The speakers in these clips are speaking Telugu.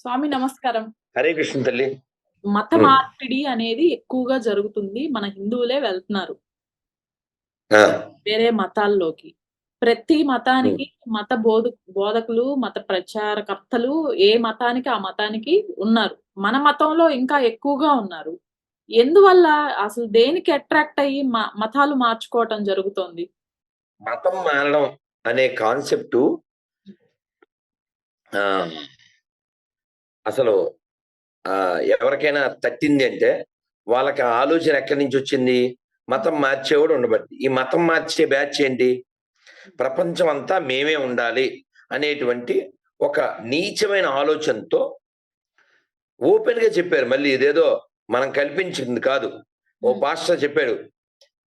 స్వామి నమస్కారం. హరే కృష్ణ తల్లి. మత. మార్పిడి అనేది ఎక్కువగా జరుగుతుంది. మన హిందువులే వెళ్తున్నారు. వేరే మతాల్లోకి. ప్రతి మతానికి మత బోధ బోధకులు మత ప్రచారకర్తలు ఏ మతానికి ఆ మతానికి ఉన్నారు. మన మతంలో ఇంకా ఎక్కువగా ఉన్నారు. ఎందువల్ల అసలు దేనికి అట్రాక్ట్ అయ్యి మతాలు మార్చుకోవటం జరుగుతోంది? మతం మారడం అనే కాన్సెప్ట్ అసలు ఎవరికైనా తట్టింది అంటే వాళ్ళకి ఆలోచన ఎక్కడి నుంచి వచ్చింది? మతం మార్చేవాడు ఉండబట్టి ఈ మతం మార్చే బ్యాచ్ ఏంటి? ప్రపంచం అంతా మేమే ఉండాలి అనేటువంటి ఒక నీచమైన ఆలోచనతో ఓపెన్గా చెప్పారు. మళ్ళీ ఇదేదో మనం కల్పించింది కాదు. ఓ పాస్టర్ చెప్పాడు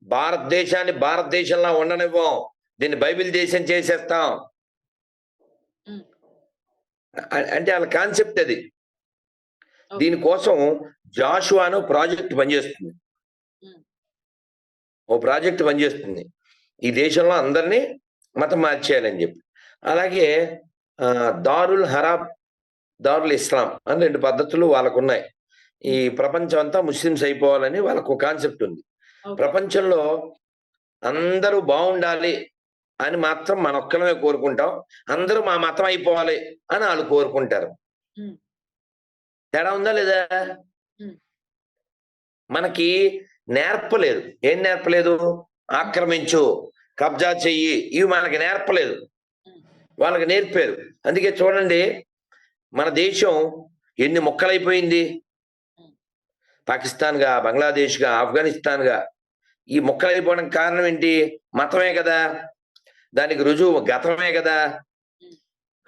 భారతదేశాన్ని భారతదేశంలో ఉండనివ్వం. దీన్ని బైబిల్ దేశం చేసేస్తాం. అంటే వాళ్ళ కాన్సెప్ట్ అది. దీనికోసం జాషువాను ప్రాజెక్ట్ పనిచేస్తుంది. ఓ ప్రాజెక్ట్ పనిచేస్తుంది. ఈ దేశంలో అందరినీ మతం మార్చేయాలని చెప్పి. అలాగే దారుల్ హరాబ్ దారుల్ ఇస్లాం అని రెండు పద్ధతులు వాళ్ళకు ఉన్నాయి ఈ ప్రపంచం అంతా ముస్లిమ్స్ అయిపోవాలని వాళ్ళకు కాన్సెప్ట్ ఉంది. ప్రపంచంలో అందరూ బాగుండాలి అని మాత్రం మన ఒక్కలమే కోరుకుంటాం. అందరూ మా మతం అయిపోవాలి అని వాళ్ళు కోరుకుంటారు. తేడా ఉందా లేదా. మనకి నేర్పలేదు ఏం నేర్పలేదు ఆక్రమించు కబ్జా చెయ్యి. ఇవి మనకి నేర్పలేదు. వాళ్ళకి నేర్పారు. అందుకే చూడండి మన దేశం ఎన్ని మొక్కలైపోయింది? ఉమ్. పాకిస్తాన్గా బంగ్లాదేశ్గా ఆఫ్ఘనిస్తాన్గా ఈ మొక్కలైపోవడానికి కారణం ఏంటి? మతమే కదా. దానికి రుజువు గతమే కదా.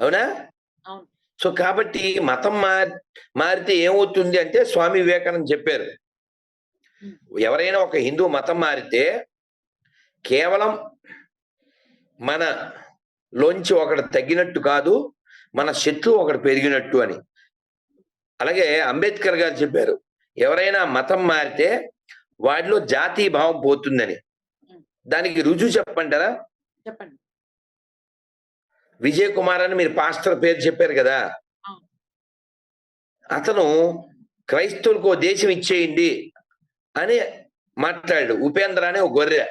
అవునా. సో కాబట్టి మతం మార్ మారితే ఏమవుతుంది అంటే స్వామి వివేకానంద చెప్పారు. ఎవరైనా ఒక హిందూ మతం మారితే కేవలం మన లోంచి ఒకడు తగ్గినట్టు కాదు మన శత్రువు ఒకడు పెరిగినట్టు అని. అలాగే అంబేద్కర్ గారు చెప్పారు ఎవరైనా మతం మారితే వాడిలో జాతీయ భావం పోతుందని. దానికి రుజువు చెప్పంటారా చెప్పండి. విజయ్ కుమార్ అని మీరు పాస్టర్ పేరు చెప్పారు కదా. అతను క్రైస్తవులకు ఓ దేశం ఇచ్చేయండి అని మాట్లాడాడు. ఉపేంద్ర అనే ఒక గొర్రె.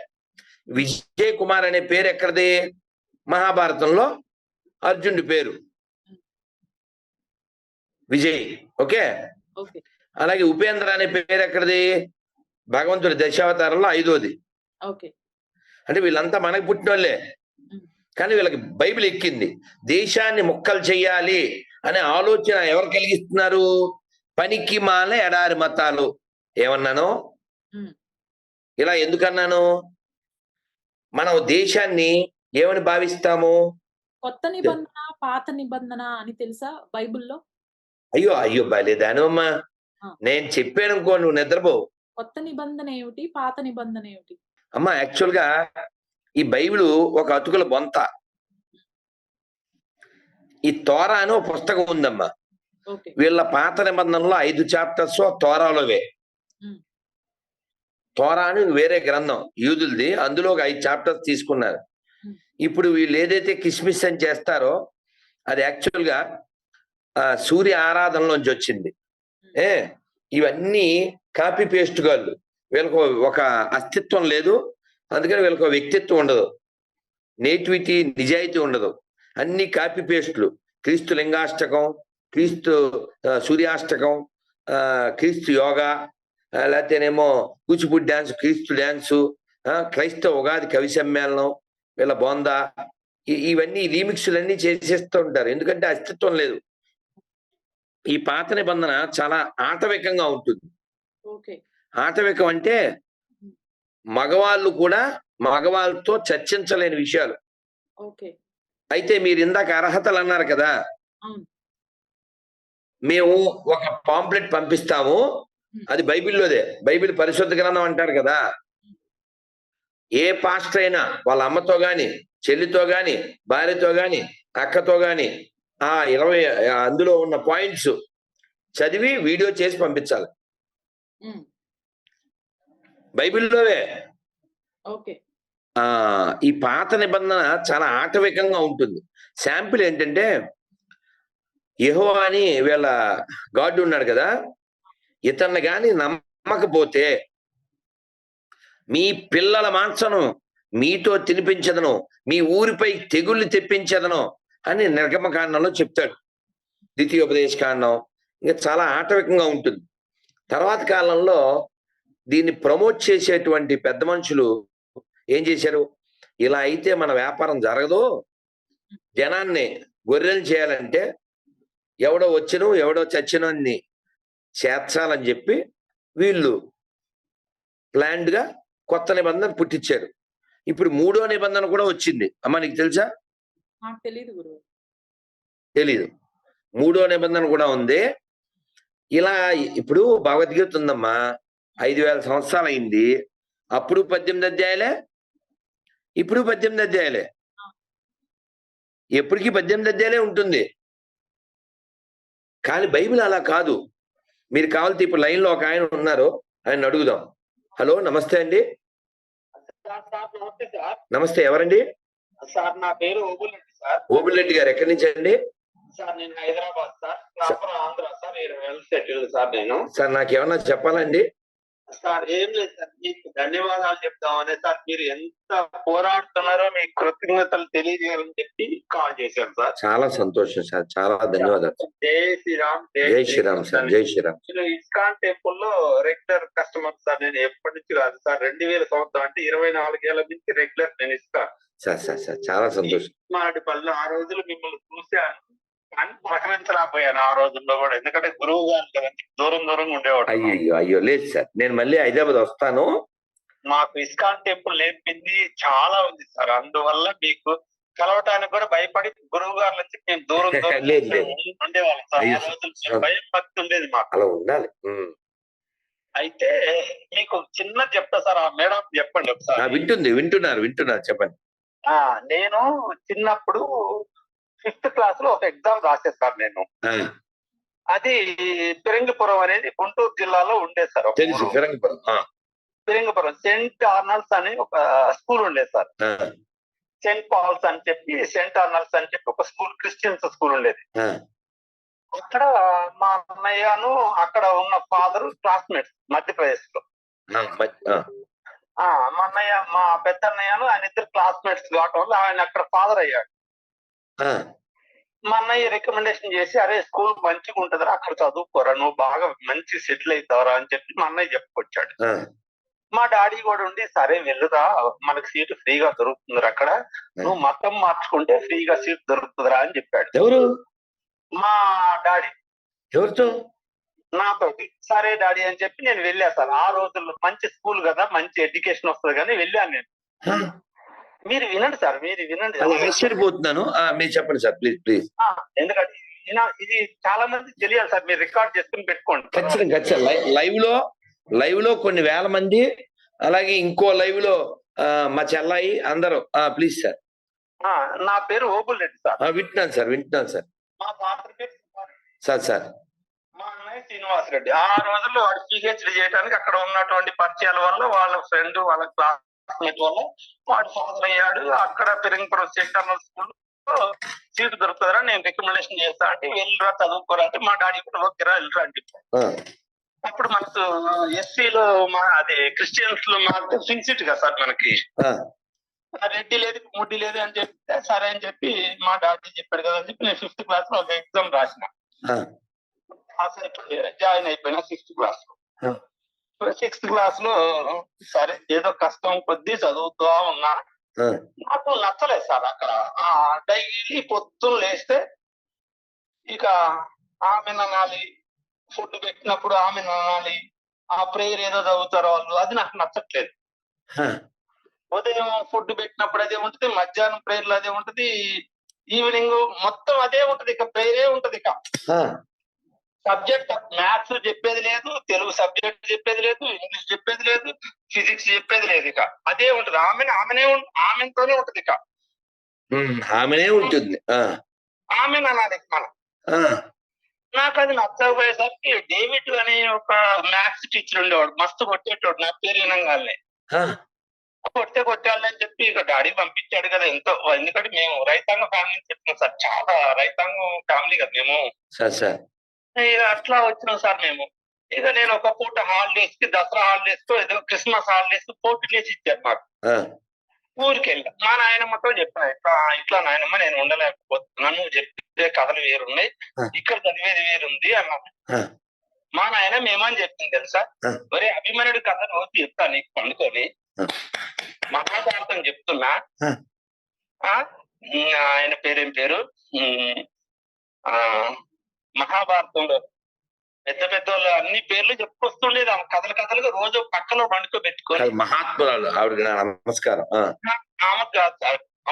విజయ్ కుమార్ అనే పేరు ఎక్కడిది? మహాభారతంలో అర్జునుడి పేరు. విజయ్. ఓకే? ఓకే. అలాగే ఉపేంద్ర అనే పేరు ఎక్కడిది? భగవంతుడి దశావతారంలో ఐదోది. ఓకే. అంటే వీళ్ళంతా మనకు పుట్టినోళ్ళే. కానీ వీళ్ళకి బైబిల్ ఎక్కింది. దేశాన్ని ముక్కలు చెయ్యాలి అనే ఆలోచన ఎవరు కలిగిస్తున్నారు? పనికి మాల ఎడారి మతాలు. ఏమన్నాను. ఇలా ఎందుకన్నాను? మనం దేశాన్ని ఏమని భావిస్తాము? కొత్త నిబంధన పాత నిబంధన అని తెలుసా బైబిల్లో? అయ్యో అయ్యో బాలేదాను అమ్మా ఆ. నేను చెప్పాను అనుకో నువ్వు నిద్రపోవు. కొత్త నిబంధన ఏమిటి? పాత నిబంధన ఏమిటి? అమ్మా యాక్చువల్గా ఈ బైబిల్ ఒక అతుకుల బొంత. ఈ తోరా అని ఒక పుస్తకం ఉందమ్మా. వీళ్ళ పాత నిబంధనలో ఐదు చాప్టర్స్ తోరాలోవే. తోరా అని వేరే గ్రంథం యూదులది. అందులో ఒక ఐదు చాప్టర్స్ తీసుకున్నారు. ఇప్పుడు వీళ్ళు ఏదైతే కిస్మిస్ అని చేస్తారో అది యాక్చువల్గా సూర్య ఆరాధనలోంచి వచ్చింది. ఏ? ఇవన్నీ కాపీ పేస్ట్ గాళ్ళు. వీళ్ళకు ఒక అస్తిత్వం లేదు. అందుకని వీళ్ళకు వ్యక్తిత్వం ఉండదు. నేటివిటీ నిజాయితీ ఉండదు. అన్ని కాపీ పేస్ట్లు. క్రీస్తు లింగాష్టకం క్రీస్తు సూర్యాష్టకం క్రీస్తు యోగా లేకపోతేనేమో కూచిపూడి డ్యాన్స్ క్రీస్తు డ్యాన్సు క్రైస్తవ ఉగాది కవి సమ్మేళనం వీళ్ళ బోందా ఇవన్నీ రీమిక్స్లన్నీ చేసేస్తూ ఉంటారు. ఎందుకంటే అస్తిత్వం లేదు. ఈ పాత నిబంధన చాలా ఆటవికంగా ఉంటుంది. ఆటవికం అంటే మగవాళ్ళు కూడా మగవాళ్ళతో చర్చించలేని విషయాలు. ఓకే. అయితే మీరు ఇందాక అర్హతలు అన్నారు కదా. మేము ఒక పాంప్లెట్ పంపిస్తాము. అది బైబిల్లోదే. బైబిల్ పరిశుద్ధ గ్రంథం అంటారు కదా. ఏ పాస్టర్ అయినా వాళ్ళ అమ్మతో గాని చెల్లితో గాని భార్యతో గాని అక్కతో గాని ఆ ఇరవై అందులో ఉన్న పాయింట్స్ చదివి వీడియో చేసి పంపించాలి. బైబిల్లోవే. ఓకే. ఆ ఈ పాత నిబంధన చాలా ఆటవికంగా ఉంటుంది. శాంపిల్ ఏంటంటే యహో అని వీళ్ళ గాడ్ ఉన్నాడు కదా ఇతన్ని గాని నమ్మకపోతే మీ పిల్లల మాంసను మీతో తినిపించదను మీ ఊరిపై తెగుళ్ళు తెప్పించదను అని నిర్గమకాండంలో చెప్తాడు. ద్వితీయోపదేశ కాండం. ఇంకా చాలా ఆటవికంగా ఉంటుంది. తర్వాత కాలంలో దీన్ని ప్రమోట్ చేసేటువంటి పెద్ద మనుషులు ఏం చేశారు? ఇలా అయితే మన వ్యాపారం జరగదు. జనాన్ని గొర్రెలు చేయాలంటే ఎవడో వచ్చును ఎవడో చచ్చును అని చేర్చాలని చెప్పి వీళ్ళు ప్లాండ్గా కొత్త నిబంధన పుట్టించారు. ఇప్పుడు మూడో నిబంధన కూడా వచ్చింది. అమ్మ నీకు తెలుసా? గురువు తెలీదు. మూడో నిబంధన కూడా ఉంది. ఇలా ఇప్పుడు భగవద్గీత ఉందమ్మా. ఐదు వేల సంవత్సరాలు అయింది అప్పుడు పద్దెనిమిది అధ్యాయాలే? ఇప్పుడు పద్దెనిమిది అధ్యాయాలే? ఎప్పటికీ పద్దెనిమిది అధ్యాయాలే ఉంటుంది. కానీ బైబిల్ అలా కాదు. మీరు కావాలంటే ఇప్పుడు లైన్లో ఒక ఆయన ఉన్నారు. ఆయన అడుగుదాం. హలో నమస్తే అండి. నమస్తే ఎవరండి? సార్ నా పేరు ఓబులెడ్డి సార్. ఓబిరెడ్డి గారు ఎక్కడి నుంచి అండి? సార్ నేను Hyderabad sir. Proper Andhra sir. Settle sir నేను. సార్ నాకు ఏమన్నా చెప్పాలండి? సార్ ఏం లేదు సార్. మీకు ధన్యవాదాలు చెప్తామని సార్. మీరు ఎంత పోరాడుతున్నారో మీ కృతజ్ఞతలు తెలియజేయాలని చెప్పి కాల్ చేశాను సార్. చాలా సంతోషం సార్. చాలా ధన్యవాదాలు. జై శ్రీరామ్ జై శ్రీరామ్ సార్. జై శ్రీరామ్. నేను ఇస్కాన్ టెంపుల్లో రెగ్యులర్ కస్టమర్ సార్ నేను ఎప్పటి నుంచి కాదు సార్. రెండు వేల సంవత్సరం అంటే ఇరవై నాలుగేళ్ళ నుంచి రెగ్యులర్ నేను ఇస్తాను సార్ సార్ సార్. చాలా సంతోషం. మాటి పళ్ళు ఆ రోజులు మిమ్మల్ని చూశాను. కానీ పలకరించలేకపోయాను ఆ రోజుల్లో కూడా. ఎందుకంటే గురువు గారు కదండి దూరం దూరంగా ఉండేవాడు. అయ్యో అయ్యో లేదు సార్. నేను మళ్ళీ హైదరాబాద్ వస్తాను. మాకు ఇస్కాన్ టెంపుల్ నేర్పింది చాలా ఉంది సార్. అందువల్ల మీకు కలవటానికి కూడా భయపడి గురువు గారి నుంచి మేము దూరం దూరం. ఉండేవాళ్ళం సార్. ఆ అయ్యో. రోజుల్లో భయం భక్తి ఉండేది మాకు. అలా ఉండాలి. అయితే మీకు చిన్న చెప్తా సార్. ఆ మేడం చెప్పండి ఒకసారి. వింటుంది వింటున్నారు వింటున్నారు చెప్పండి. ఆ, నేను చిన్నప్పుడు ఫిఫ్త్ క్లాస్లో ఒక ఎగ్జామ్ రాసేది సార్ నేను. అది పిరంగిపురం అనేది గుంటూరు జిల్లాలో ఉండేది సార్ తెలుసు పిరంగిపురం సెంట్ ఆర్నల్స్ అని ఒక స్కూల్ ఉండేది సార్. సెంట్ పాల్స్ అని చెప్పి సెంట్ ఆర్నల్స్ అని చెప్పి ఒక స్కూల్ క్రిస్టియన్స్ స్కూల్ ఉండేది. అక్కడ మా అన్నయ్యను అక్కడ ఉన్న ఫాదర్ క్లాస్మేట్స్ మధ్యప్రదేశ్లో మా అన్నయ్య మా పెద్ద అన్నయ్యను ఆయన ఇద్దరు క్లాస్మేట్స్ కావటం వల్ల ఆయన అక్కడ ఫాదర్ అయ్యాడు. ఆ, మా అన్నయ్య రికమెండేషన్ చేసి అరే స్కూల్ మంచిగా ఉంటుందిరా అక్కడ చదువుకోరా నువ్వు బాగా మంచి సెటిల్ అవుతావరా అని చెప్పి మా అన్నయ్య చెప్పుకొచ్చాడు. ఆ, మా డాడీ కూడా ఉండి సరే వెళ్ళురా మనకి సీటు ఫ్రీగా దొరుకుతుందిరా అక్కడ. నువ్వు మతం మార్చుకుంటే ఫ్రీగా సీట్ దొరుకుతుందిరా అని చెప్పాడు. ఎవరు? మా డాడీ. ఎవరితో? నాతోటి. సరే డాడీ అని చెప్పి నేను వెళ్ళా సార్. ఆ రోజుల్లో మంచి స్కూల్ కదా మంచి ఎడ్యుకేషన్ వస్తుంది కానీ వెళ్ళాను నేను. ఆ, మీరు వినండి సార్ మీరు వినండి. ఆశ్చర్యపోతున్నాను మీరు చెప్పండి సార్ ప్లీజ్ ప్లీజ్. ఎందుకంటే ఇది చాలా మంది తెలియాలి సార్ మీరు రికార్డ్ చేసుకుని పెట్టుకోండి. ఖచ్చితంగా ఖచ్చితంగా. లైవ్లో లైవ్లో కొన్ని వేల మంది అలాగే ఇంకో లైవ్లో మా చెల్లాయి అందరూ. Please sir. ఆ, నా పేరు ఓబుల్ రెడ్డి సార్. వింటున్నాను సార్ వింటున్నాను సార్. మా ఫాదర్ పేరు. Sir sir. మా అన్నయ్య శ్రీనివాస్ రెడ్డి ఆ రోజుల్లో వాడు పిహెచ్డి చేయడానికి అక్కడ ఉన్నటువంటి పరిచయాల వల్ల వాళ్ళ ఫ్రెండ్ వాళ్ళ క్లాస్మేట్ వల్ల వాడు ఫాదర్ అయ్యాడు. అక్కడ పెరింగపురం సెంటర్నల్ స్కూల్ సీట్ దొరుకుతుందా నేను రికమెండేషన్ చేస్తా అంటే వెళ్ళరా చదువుకోరా అంటే మా డాడీ కూడా ఓకేరా వెళ్ళరా అంటే అప్పుడు మనకు ఎస్సీలో మా అది క్రిస్టియన్స్లో మాకు ఫ్రీ సీట్ కదా సార్ మనకి. రెడ్డి లేదు ముడ్డి లేదు అని చెప్తే సరే అని చెప్పి మా డాడీ చెప్పాడు కదా అని చెప్పి నేను ఫిఫ్త్ క్లాస్లో ఒక ఎగ్జామ్ రాసిన. జాయిన్ అయిపోయినా సిక్స్త్ క్లాస్. లో. సిక్స్త్ క్లాస్లో సరే ఏదో కష్టం కొద్దీ చదువుతూ ఉన్నా. నాకు నచ్చలేదు సార్ అక్కడ. ఆ డైలీ పొద్దున్న లేస్తే ఇక ఆమె అనాలి ఫుడ్ పెట్టినప్పుడు ఆమె అనాలి ఆ ప్రేయర్ ఏదో చదువుతారో వాళ్ళు అది నాకు నచ్చట్లేదు. ఉదయం ఫుడ్ పెట్టినప్పుడు అదే ఉంటది మధ్యాహ్నం ప్రేయర్లు అదే ఉంటది ఈవినింగ్ మొత్తం అదే ఉంటది ఇక ప్రేయరే ఉంటది ఇక. సబ్జెక్ట్ మ్యాథ్స్ చెప్పేది లేదు తెలుగు సబ్జెక్ట్ చెప్పేది లేదు ఇంగ్లీష్ చెప్పేది లేదు ఫిజిక్స్ చెప్పేది లేదు ఇక. అదే ఉంటది. ఆమె ఆమెనే ఆమెతోనే ఉంటది ఇక. ఆమెనే ఉంటుంది. ఆమె అనాలి మనం. నాకు అది నచ్చకపోయేసరికి డేవిడ్ అనే ఒక మ్యాథ్స్ టీచర్ ఉండేవాడు. మస్తు కొట్టేటోడు. నా పేరు వినంగానే. కొట్టే కొట్టాలని చెప్పి చెప్పి ఇక డాడీ పంపించాడు కదా ఎంతో. ఎందుకంటే మేము రైతాంగ ఫ్యామిలీ చెప్తున్నాం సార్. చాలా రైతాంగం ఫ్యామిలీ కదా మేము. Sir sir. అట్లా వచ్చినాం సార్ మేము. ఇక నేను ఒక పూట హాలిడేస్కి దసరా హాలిడేస్కు ఏదో క్రిస్మస్ హాలిడేస్ పోటీ లేచి ఇచ్చారు మాకు. ఊరికి వెళ్ళా. మా నాయనమ్మతో చెప్పా ఇట్లా ఇట్లా నాయనమ్మ నేను ఉండలేకపోతున్నాను నువ్వు చెప్పే కథలు వేరున్నాయి. ఇక్కడ చదివేది వేరుంది అన్నాను. మా నాయన మేమని చెప్పింది తెలుసా? ఆ. ఒరే అభిమన్యుడి కథ రోజు చెప్తా నీకు పండుకొని. మహాభారతం చెప్తున్నా. ఆయన పేరేం పేరు? ఆ మహాభారతంలో పెద్ద పెద్ద వాళ్ళు అన్ని పేర్లు చెప్పుకొస్తుండేది. ఆమె కథలు కథలుగా రోజు పక్కలో పండుకోబెట్టుకొని మహాత్మురాలు ఆవిడకి నా నమస్కారం. ఆమె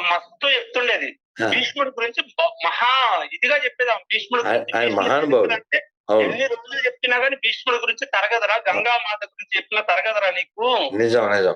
మస్తు చెప్తుండేది. భీష్ముడి గురించి మహా ఇదిగా చెప్పేది ఆమె భీష్ముడి మహానుభావుడు. అంటే ఎన్ని రోజులు చెప్పినా గానీ భీష్ముడి గురించి తరగదరా గంగా మాత గురించి చెప్పినా తరగదరా నీకు? నిజం నిజం.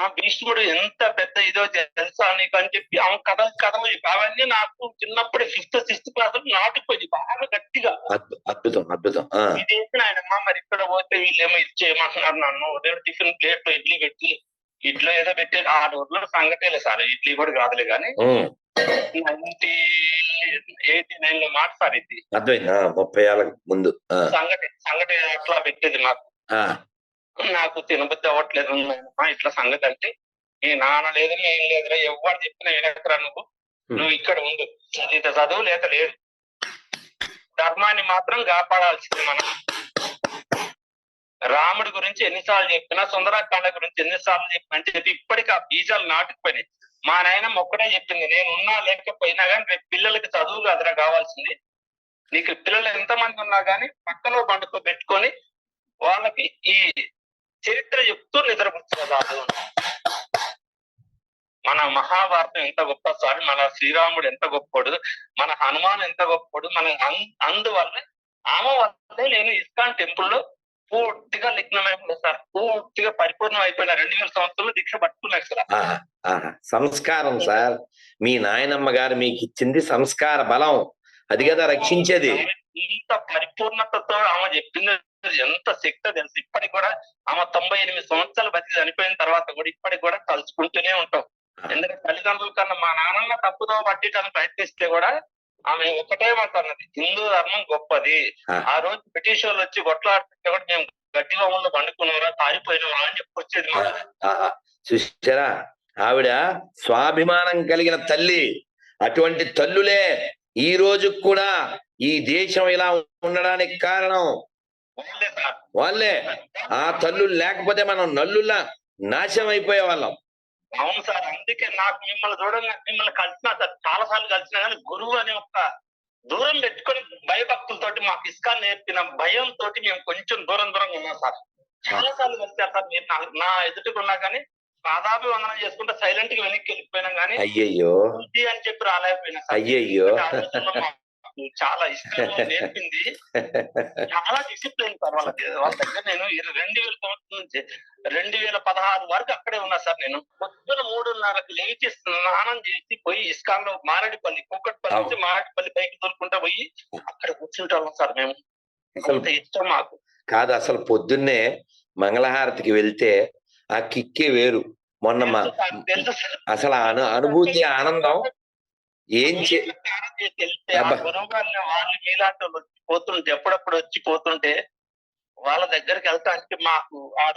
ఆ భీష్ముడు ఎంత పెద్ద ఇదో తెలుసా నీకు అని చెప్పి ఆమె కథ కథలు చెప్పి అవన్నీ నాకు చిన్నప్పుడు ఫిఫ్త్ సిక్స్త్ క్లాస్ నాటుకుపోయింది. బాగా గట్టిగా. అద్భు- అద్భుతం అద్భుతం. ఇది వేసిన ఆయన మరి ఇక్కడ పోతే వీళ్ళేమో ఇచ్చేయమంటున్నారు నన్ను. ఉదయం టిఫిన్ ప్లేట్ ఇడ్లీ పెట్టి ఇడ్లీ ఏదో పెట్టి ఆ రోజుల్లో సంగతేలే సార్. ఇడ్లీ కూడా కాదులే కానీ నైన్టీ ఎయిటీ నైన్లో మాట సార్ ఇది. అర్థమైంది. ఆ, ముప్పై ఏళ్ళ ముందు. సంగటి సంగటి అట్లా పెట్టేది నాకు ఆ, నాకు తినబుద్ధి అవ్వట్లేదు ఇట్లా సంగతి అంటే నీ నాన్న లేదు నేను లేదురా ఎవరు చెప్పినా వినకరా నువ్వు? నువ్వు ఇక్కడ ఉండు. ఇంత చదువు లేక లేదు ధర్మాన్ని మాత్రం కాపాడాల్సింది మనం. రాముడి గురించి ఎన్నిసార్లు చెప్పినా సుందరాకాండ గురించి ఎన్నిసార్లు చెప్పినా అని చెప్పి ఇప్పటికీ ఆ బీజాలు నాటుకుపోయినాయి. మా నాయనమ్మ ఒక్కడే చెప్పింది నేను ఉన్నా లేకపోయినా కానీ రేపు పిల్లలకి చదువు కాదురా కావాల్సింది. నీకు పిల్లలు ఎంతమంది ఉన్నా కానీ పక్కలో పండుకో పెట్టుకొని వాళ్ళకి ఈ చరిత్ర చెప్తూ నిద్రపుచ్చరాదు మన మహాభారతం ఎంత గొప్ప సార్ మన శ్రీరాముడు ఎంత గొప్పడు మన హనుమాన్ ఎంత గొప్పడు మన అందువల్ల ఆమె వల్లే నేను ఇస్కాన్ టెంపుల్లో పూర్తిగా లిగ్నమైపోయినా సార్. పూర్తిగా పరిపూర్ణం అయిపోయిన. రెండు వేల సంవత్సరాలు దీక్ష పట్టుకున్నాను సార్. సంస్కారం సార్. మీ నాయనమ్మ గారు మీకు ఇచ్చింది సంస్కార బలం. అది కదా రక్షించేది. ఇంత పరిపూర్ణతతో ఆమె చెప్పింది ఎంత శక్తి తెలుసు ఇప్పటికి కూడా ఆమె తొంభై ఎనిమిది సంవత్సరాలు బతికి చనిపోయిన తర్వాత కూడా ఇప్పటికి కూడా తలుచుకుంటూనే ఉంటాం. ఎందుకంటే తల్లిదండ్రుల కన్నా మా నాన్నన్న తప్పుదో పట్టించడానికి ప్రయత్నిస్తే కూడా ఆమె ఒకటే మాట్లాడినది హిందూ ధర్మం గొప్పది. ఆ. రోజు బ్రిటిష్ వాళ్ళు వచ్చి కొట్లాడుతుంటే కూడా మేము గడ్డి బొమ్మల్లో పండుకున్నారా పారిపోయినారా అని చెప్పి వచ్చేది. చూసారా ఆవిడ స్వాభిమానం కలిగిన తల్లి. అటువంటి తల్లులే ఈ రోజు కూడా ఈ దేశం ఇలా ఉండడానికి కారణం. వాళ్ళే ఆ తల్లు లేకపోతే మనం నల్లుల్లా నాశనం అయిపోయే వాళ్ళం. అవును సార్ అందుకే నాకు మిమ్మల్ని చూడంగా మిమ్మల్ని కలిసినా సార్ చాలా సార్లు కలిసినా కానీ గురువు అనే ఒక దూరం పెట్టుకొని భయభక్తులతోటి మాకు ఇస్కాన్ నేర్పిన భయంతో మేము కొంచెం దూరం దూరంగా ఉన్నాం సార్. చాలా సార్లు కలిసారు సార్ మీరు నా- ఎదుటికున్నా కానీ పాదాభి వందనం చేసుకుంటే సైలెంట్గా వెనక్కి వెళ్ళిపోయినా కానీ అయ్యయ్యో. అని చెప్పి రాలేకపోయినా అయ్యయ్యో. మాకు చాలా ఇష్టం నేర్పింది. చాలా డిసిప్లిన్ సార్ వాళ్ళకి. వాళ్ళ దగ్గర నేను రెండు వేల సంవత్సరం నుంచి రెండు వేల పదహారు వరకు అక్కడే ఉన్నా సార్ నేను. పొద్దున మూడున్నరకు లేచి స్నానం చేసి పోయి ఇస్కాన్లో మారేడుపల్లి కుక్కట్పల్లి నుంచి మారేడుపల్లి పైకి దొరుకుంటా పోయి అక్కడ కూర్చుంటాం సార్ మేము. అసలు అంత ఇష్టం మాకు. కాదు అసలు పొద్దున్నే మంగళహారతికి వెళ్తే ఆ కిక్కే వేరు. మొన్న. అసలు అను అనుభూతి ఆనందం. ఏం చే స్నానం చేసి వెళ్తే ఆ. గురువు గారిని వాళ్ళు మీలాంటి వాళ్ళు వచ్చి పోతుంటే ఎప్పుడప్పుడు వచ్చి పోతుంటే వాళ్ళ దగ్గరికి వెళ్తానికి మాకు ఆడ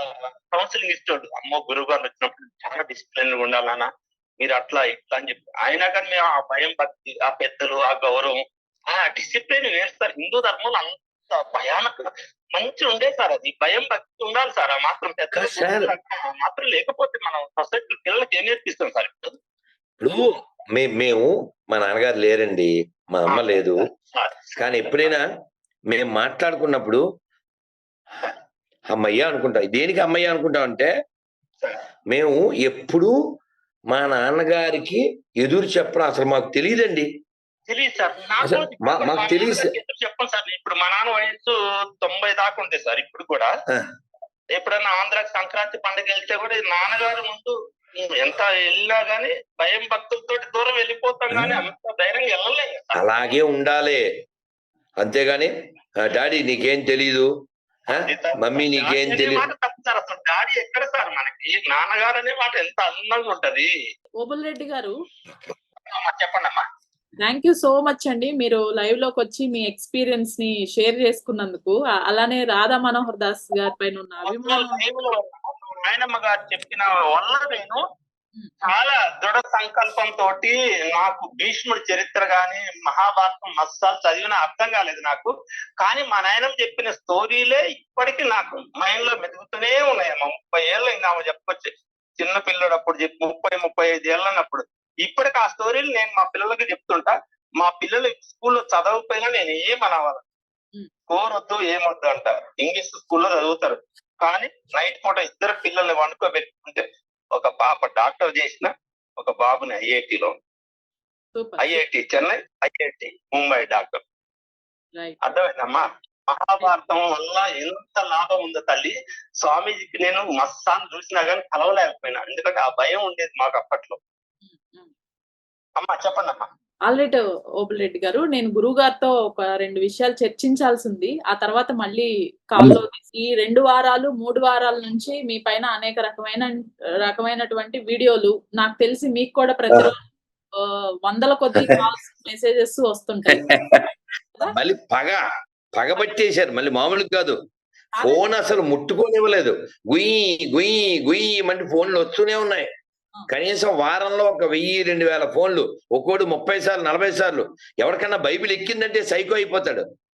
కౌన్సిలింగ్ ఇస్తాడు అమ్మో గురువు గారు వచ్చినప్పుడు చాలా డిసిప్లిన్ ఉండాలన్నా మీరు అట్లా ఇట్లా అని చెప్పి. అయినా కానీ మేము ఆ భయం భక్తి ఆ పెద్దలు ఆ గౌరవం ఆ డిసిప్లిన్ వేస్తారు. హిందూ ధర్మంలో అంత భయానక మంచి ఉండే సార్ అది. భయం భక్తి ఉండాలి సార్. ఆ మాత్రం పెద్దలు మాత్రం లేకపోతే మనం సొసైటీ పిల్లలకి ఏం నేర్పిస్తాం సార్ ఇప్పుడు మే మేము మా నాన్నగారు లేరండి మా అమ్మ లేదు. కానీ ఎప్పుడైనా మేము మాట్లాడుకున్నప్పుడు అమ్మయ్య అనుకుంటాం దేనికి అమ్మయ్య అనుకుంటాం అంటే మేము ఎప్పుడు మా నాన్నగారికి ఎదురు చెప్పడం అసలు మాకు తెలియదండి. తెలియదు సార్. మాకు తెలియదు చెప్పండి సార్. ఇప్పుడు మా నాన్న వయసు తొంభై దాకా ఉంది సార్ ఇప్పుడు కూడా. ఎప్పుడైనా ఆంధ్రాకి సంక్రాంతి పండుగ వెళ్తే కూడా నాన్నగారు ముందు ఎంత వెళ్ళినా గానీ భయం భక్తులతో దూరం వెళ్ళిపోతాం కానీ అంత ధైర్యంగా వెళ్ళలేము సార్. అలాగే ఉండాలి. అంతేగాని "ఆ, డాడీ నీకేం తెలీదు. మమ్మీ నీకేం తెలియదు డాడీ ఎక్కడ సార్ మనకి? నాన్నగారు అనే మాట ఎంత అందంగా ఉంటది? ఓబుల్ రెడ్డి గారు. అమ్మా, చెప్పండి అమ్మా. థ్యాంక్ యూ సో మచ్ అండి. మీరు లైవ్లోకి వచ్చి మీ ఎక్స్పీరియన్స్ని షేర్ చేసుకున్నందుకు. అలానే రాధా మనోహర్ దాస్ గారి పైన ఉన్న అభిమానం నాయనమ్మ గారు చెప్పిన వల్ల నేను. చాలా దృఢ సంకల్పం తోటి నాకు భీష్ముడి చరిత్ర గాని మహాభారతం మత్సాలు చదివిన అర్థం కాలేదు నాకు. కానీ మా నాయనమ్మ చెప్పిన స్టోరీలే ఇప్పటికీ నాకు మైండ్లో మెదుగుతూనే ఉన్నాయమ్మా ముప్పై ఏళ్ళు ఇంకా ఆమె చెప్పొచ్చు. చిన్న పిల్లడు అప్పుడు చెప్పి ముప్పై ముప్పై ఐదు ఏళ్ళు అన్నప్పుడు. ఇప్పటికి ఆ స్టోరీలు నేను మా పిల్లలకి చెప్తుంటా. మా పిల్లలు స్కూల్లో చదవకపోయినా నేను ఏమనవాలి ఉమ్. కోరొద్దు ఏమొద్దు అంటారు. ఇంగ్లీష్ స్కూల్లో చదువుతారు. కానీ నైట్ పూట ఇద్దరు పిల్లల్ని వండుకోబెట్టుకుంటే ఒక పాప డాక్టర్ చేసిన ఒక బాబుని ఐఐటిలో. IIT Chennai IIT Mumbai doctor. అర్థమైందమ్మా? మహాభారతం వల్ల ఎంత లాభం ఉందో తల్లి. స్వామీజీకి నేను మస్తాన్ చూసినా కానీ కలవలేకపోయినా. ఎందుకంటే ఆ భయం ఉండేది మాకు అప్పట్లో. అమ్మా చెప్పండి అమ్మా ఆల్రెడీ ఓబుల్ రెడ్డి గారు నేను గురువు గారితో ఒక రెండు విషయాలు చర్చించాల్సి ఉంది ఆ తర్వాత మళ్ళీ కాల్లో ఈ రెండు వారాలు మూడు వారాల నుంచి మీ పైన అనేక రకమైన రకమైనటువంటి వీడియోలు నాకు తెలిసి మీకు కూడా ప్రతిరోజు వందల కొద్ది కాల్స్ మెసేజెస్ వస్తుంటాయి. మళ్ళీ పగ పగబట్టేశారు మళ్ళీ మామూలు కాదు. ఫోన్ అసలు ముట్టుకోనివ్వలేదు. గుయ్యి గుయ్యి గుయ్యి మంటి ఫోన్లు వస్తూనే ఉన్నాయి. కనీసం వారంలో ఒక వెయ్యి రెండు వేల ఫోన్లు ఒక్కోడు ముప్పై సార్లు నలభై సార్లు. ఎవరికన్నా బైబిల్ ఎక్కిందంటే సైకో అయిపోతాడు.